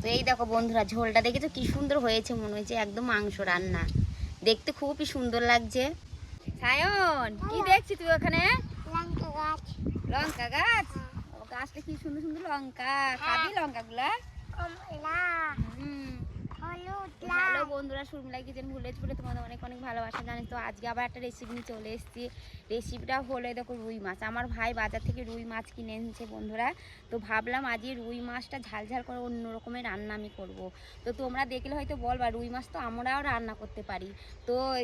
তো এই দেখো বন্ধুরা ঝোলটা দেখেছ? কি সুন্দর হয়েছে মনে হয়েছে একদম মাংস রান্না। দেখতে খুবই সুন্দর লাগছে। সায়ন কি দেখছি তুই ওখানে? লঙ্কা গাছ। লঙ্কা গাছ? ও গাছটা কি সুন্দর সুন্দর লঙ্কা খাবি লঙ্কা গুলা কমলা। হলুদ হ্যালো বন্ধুরা শুরমলাই কিচেন ভুলেজ বলে তোমাদের অনেক অনেক ভালোবাসা জানিস তো আজকে আবার একটা রেসিপি নিয়ে চলে এসেছি। রেসিপিটা হলো দেখো রুই মাছ। আমার ভাই বাজার থেকে রুই মাছ কিনে এনেছে বন্ধুরা। তো ভাবলাম আজকে রুই মাছটা ঝাল ঝাল করে অন্য রকমের রান্না আমি করব। তো তোমরা দেখলে হয়তো বলবা রুই মাছ তো আমরাও রান্না করতে পারি। তো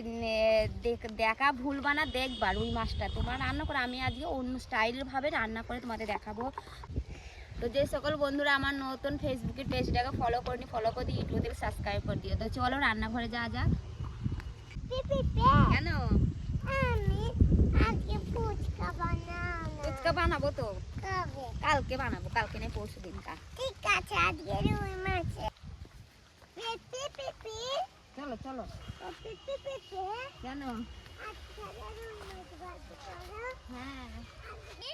দেখ- দেখা ভুলবা না দেখবা রুই মাছটা। তোমরা রান্না করে আমি আজকে অন্য স্টাইলভাবে রান্না করে তোমাদের দেখাবো। তো যে সকল বন্ধুরা আমার নতুন ফেসবুকের পেজটাকে ফলো করিনি ফলো করে দিই ইউটিউব থেকে সাবস্ক্রাইব করে দিও। তো চলো রান্নাঘরে যাওয়া যাক। কেন? আমি আজকে ফুচকা বানাবো। তো? কবে কালকে বানাবো কালকে নেই পরশু দিনটা ঠিক আছে আজকে রুই মাছ পিপি পিপি চলো চলো পিপি পিপি কেন আজকে রুই মাছ গল্প করো হ্যাঁ আজকে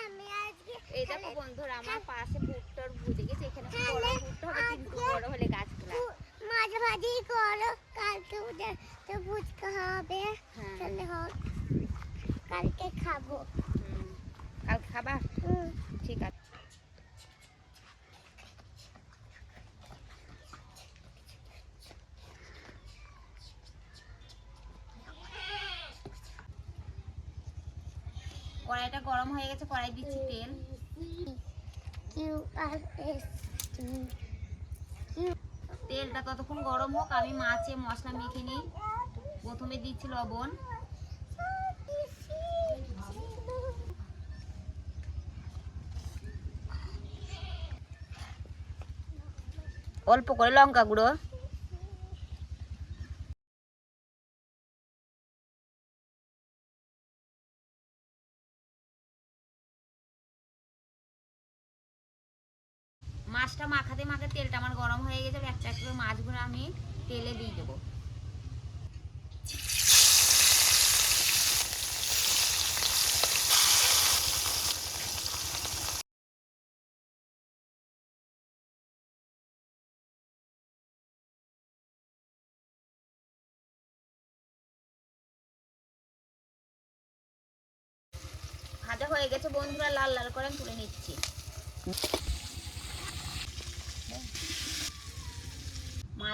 আমি আজকে এই দেখো বন্ধুরা আমার পাশে ভুট্টার ভুজে গেছে এখানে বড় ভুট্টা হবে কিন্তু বড় হলে গাছগুলা ফু- মাছ ভাজি করো কালকে ওদের তো হবে। হ্যাঁ। তাহলে হোক কালকে খাব। কালকে খাবা? ঠিক আছে। কড়াইটা গরম হয়ে গেছে কড়াই দিচ্ছি তেল। তেলটা ততক্ষণ গরম হোক, আমি মাছে মশলা মেখে নিই। প্রথমে দিচ্ছি লবণ। অল্প করে লঙ্কা গুঁড়ো। মাছটা মাখাতে মাখাতে তেলটা আমার গরম হয়ে গেছে একটা একটা মাছগুলো আমি তেলে দিয়ে দেবো। হয়ে গেছে বন্ধুরা, লাল লাল করে তুলে নিচ্ছি।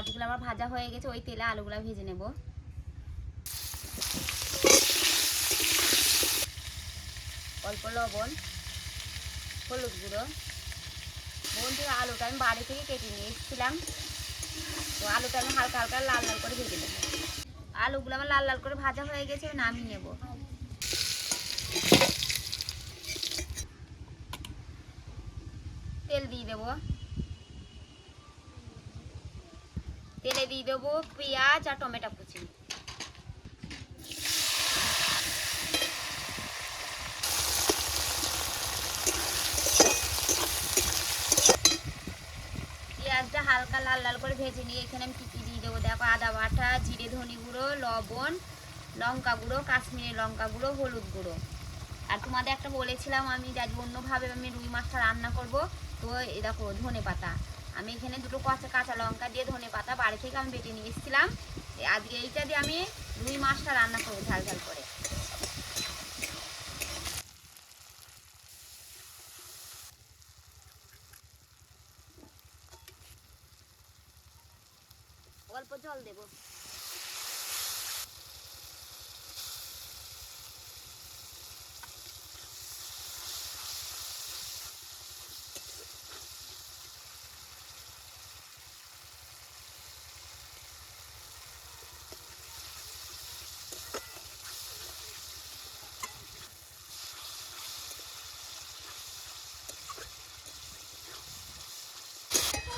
মাছগুলো আমার ভাজা হয়ে গেছে, ওই তেলে আলুগুলো ভেজে নেব। অল্প লবণ, হলুদ গুঁড়ো। বন্ধুরা, আলুটা আমি বাড়ি থেকে কেটে নিয়ে এসেছিলাম। তো আলুটা আমি হালকা হালকা লাল লাল করে ভেজে নেব। আলুগুলো আমার লাল লাল করে ভাজা হয়ে গেছে নামিয়ে নেব। তেল দিয়ে দেবো। তেলে দিয়ে দেবো পেঁয়াজ আর টমেটো কুচি। পেঁয়াজটা হালকা লাল লাল করে ভেজে নিয়ে এখানে আমি কী কী দিয়ে দেবো? দেখো আদা বাটা, জিরে ধনি গুঁড়ো, লবণ, লঙ্কা গুঁড়ো, কাশ্মীরি লঙ্কা গুঁড়ো, হলুদ গুঁড়ো। আর তোমাদের একটা বলেছিলাম আমি আজ অন্যভাবে আমি রুই মাছটা রান্না করব, তো এই দেখো ধনে পাতা। আমি এখানে দুটো কাঁচা কাঁচা লঙ্কা দিয়ে ধনে পাতা বাড়ি থেকে আমি বেটে নিয়ে এসেছিলাম। আজকে এইটা দিয়ে আমি রুই মাছটা রান্না করব ঝাল ঝাল করে। অল্প জল দেবো।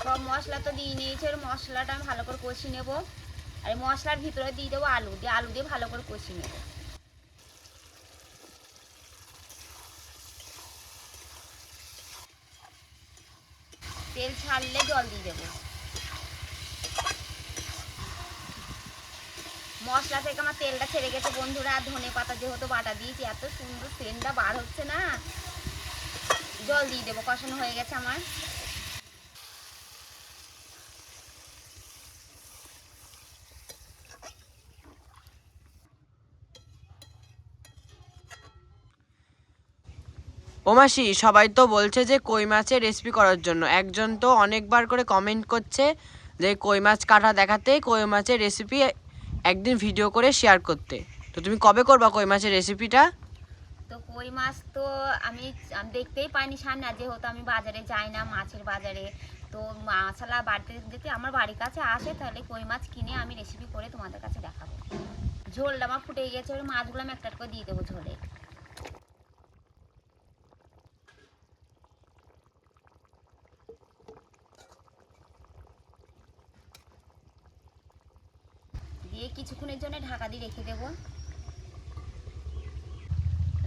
সব মশলা তো দিয়ে নিয়েছি, এর মশলাটা আমি ভালো করে কষিয়ে নেব। আর মশলার ভিতরে দিয়ে দেবো আলু, দিয়ে আলু দিয়ে ভালো করে কষিয়ে নেব। তেল ছাড়লে জল দিয়ে দেবো। মশলা থেকে আমার তেলটা ছেড়ে গেছে বন্ধুরা, আর ধনে পাতা যেহেতু বাটা দিয়েছি, এত সুন্দর সেন্টটা বার হচ্ছে না। জল দিয়ে দেবো, কষানো হয়ে গেছে আমার। ও মাসি, সবাই তো বলছে যে কই মাছের রেসিপি করার জন্য। একজন তো অনেকবার করে কমেন্ট করছে যে কই মাছ কাটা দেখাতে, কই মাছের রেসিপি একদিন ভিডিও করে শেয়ার করতে। তো তুমি কবে করবা কই মাছের রেসিপিটা তো কই মাছ তো আমি দেখতেই পাইনি সামনে যেহেতু আমি বাজারে যাই না মাছের বাজারে, তো মশলা বাড়িতে যদি আমার বাড়ির কাছে আসে, তাহলে কই মাছ কিনে আমি রেসিপি করে তোমাদের কাছে দেখাবো। ঝোলটা আমার ফুটে ওই মাছগুলো আমি একটা করে দিয়ে দেবো ঝোলে। কিছুক্ষণের জন্য ঢাকা দিয়ে রেখে দেব।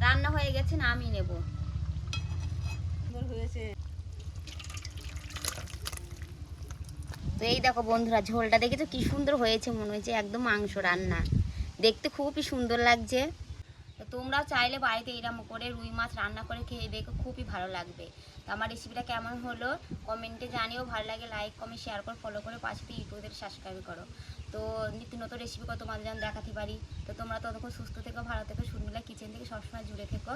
রান্না হয়ে গেছে না আমি নেব। তো এই দেখো বন্ধুরা, ঝোলটা দেখেছ কি সুন্দর হয়েছে, মনে হয়েছে একদম মাংস রান্না। দেখতে খুবই সুন্দর লাগছে। তো তোমরাও চাইলে বাড়িতে এরম করে রুই মাছ রান্না করে খেয়ে দেখো, খুবই ভালো লাগবে। তো আমার রেসিপিটা কেমন হলো কমেন্টে জানিও। ভালো লাগে লাইক কমেন্ট শেয়ার করো ফলো করে, পাশে ইউটিউবের সাবস্ক্রাইব করো। তো নিত্য নতুন রেসিপি কত তোমাদের দেখাতে পারি। তো তোমরা ততক্ষণ সুস্থ থেকো, ভালো থেকো শুনলে কিচেন থেকে সবসময় জুড়ে থেকো।